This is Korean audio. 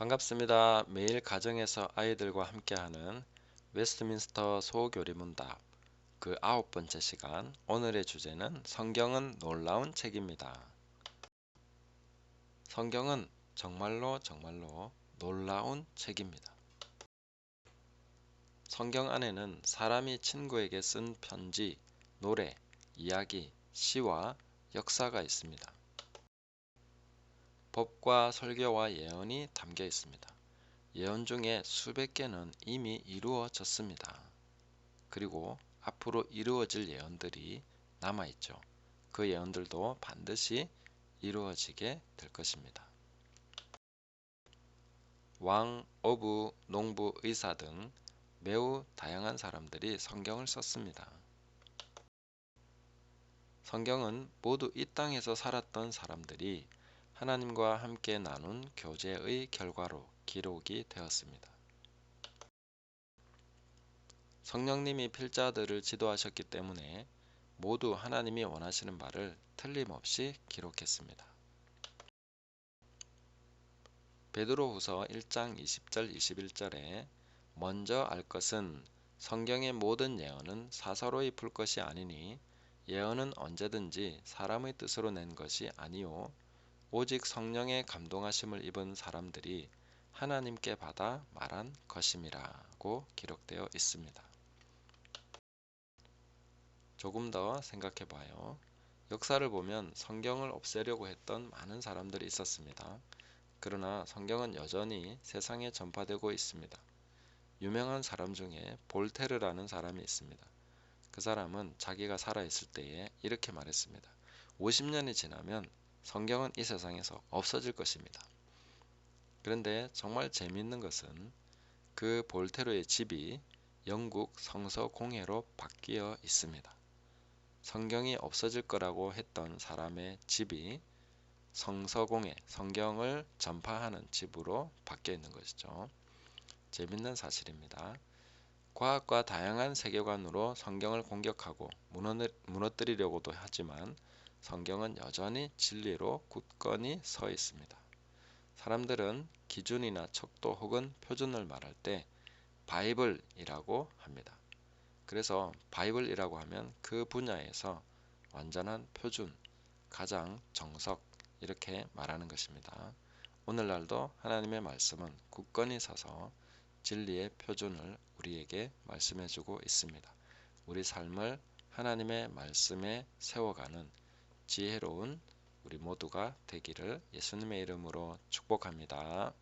반갑습니다. 매일 가정에서 아이들과 함께하는 웨스트민스터 소교리문답 그 아홉 번째 시간 오늘의 주제는 성경은 놀라운 책입니다. 성경은 정말로 정말로 놀라운 책입니다. 성경 안에는 사람이 친구에게 쓴 편지, 노래, 이야기, 시와 역사가 있습니다. 법과 설교와 예언이 담겨 있습니다. 예언 중에 수백 개는 이미 이루어졌습니다. 그리고 앞으로 이루어질 예언들이 남아 있죠. 그 예언들도 반드시 이루어지게 될 것입니다. 왕, 어부, 농부, 의사 등 매우 다양한 사람들이 성경을 썼습니다. 성경은 모두 이 땅에서 살았던 사람들이 하나님과 함께 나눈 교제의 결과로 기록이 되었습니다. 성령님이 필자들을 지도하셨기 때문에 모두 하나님이 원하시는 바를 틀림없이 기록했습니다. 베드로후서 1장 20절 21절에 먼저 알 것은 성경의 모든 예언은 사사로이 풀 것이 아니니 예언은 언제든지 사람의 뜻으로 낸 것이 아니요 오직 성령의 감동하심을 입은 사람들이 하나님께 받아 말한 것임이라고 기록되어 있습니다. 조금 더 생각해 봐요. 역사를 보면 성경을 없애려고 했던 많은 사람들이 있었습니다. 그러나 성경은 여전히 세상에 전파되고 있습니다. 유명한 사람 중에 볼테르라는 사람이 있습니다. 그 사람은 자기가 살아있을 때에 이렇게 말했습니다. 50년이 지나면 성경은 이 세상에서 없어질 것입니다. 그런데 정말 재미있는 것은 그 볼테르의 집이 영국 성서 공회로 바뀌어 있습니다. 성경이 없어질 거라고 했던 사람의 집이 성서공회, 성경을 전파하는 집으로 바뀌어 있는 것이죠. 재밌는 사실입니다. 과학과 다양한 세계관으로 성경을 공격하고 무너뜨리려고도 하지만 성경은 여전히 진리로 굳건히 서 있습니다. 사람들은 기준이나 척도 혹은 표준을 말할 때 바이블이라고 합니다. 그래서 바이블이라고 하면 그 분야에서 완전한 표준, 가장 정석 이렇게 말하는 것입니다. 오늘날도 하나님의 말씀은 굳건히 서서 진리의 표준을 우리에게 말씀해 주고 있습니다. 우리 삶을 하나님의 말씀에 세워가는 지혜로운 우리 모두가 되기를 예수님의 이름으로 축복합니다.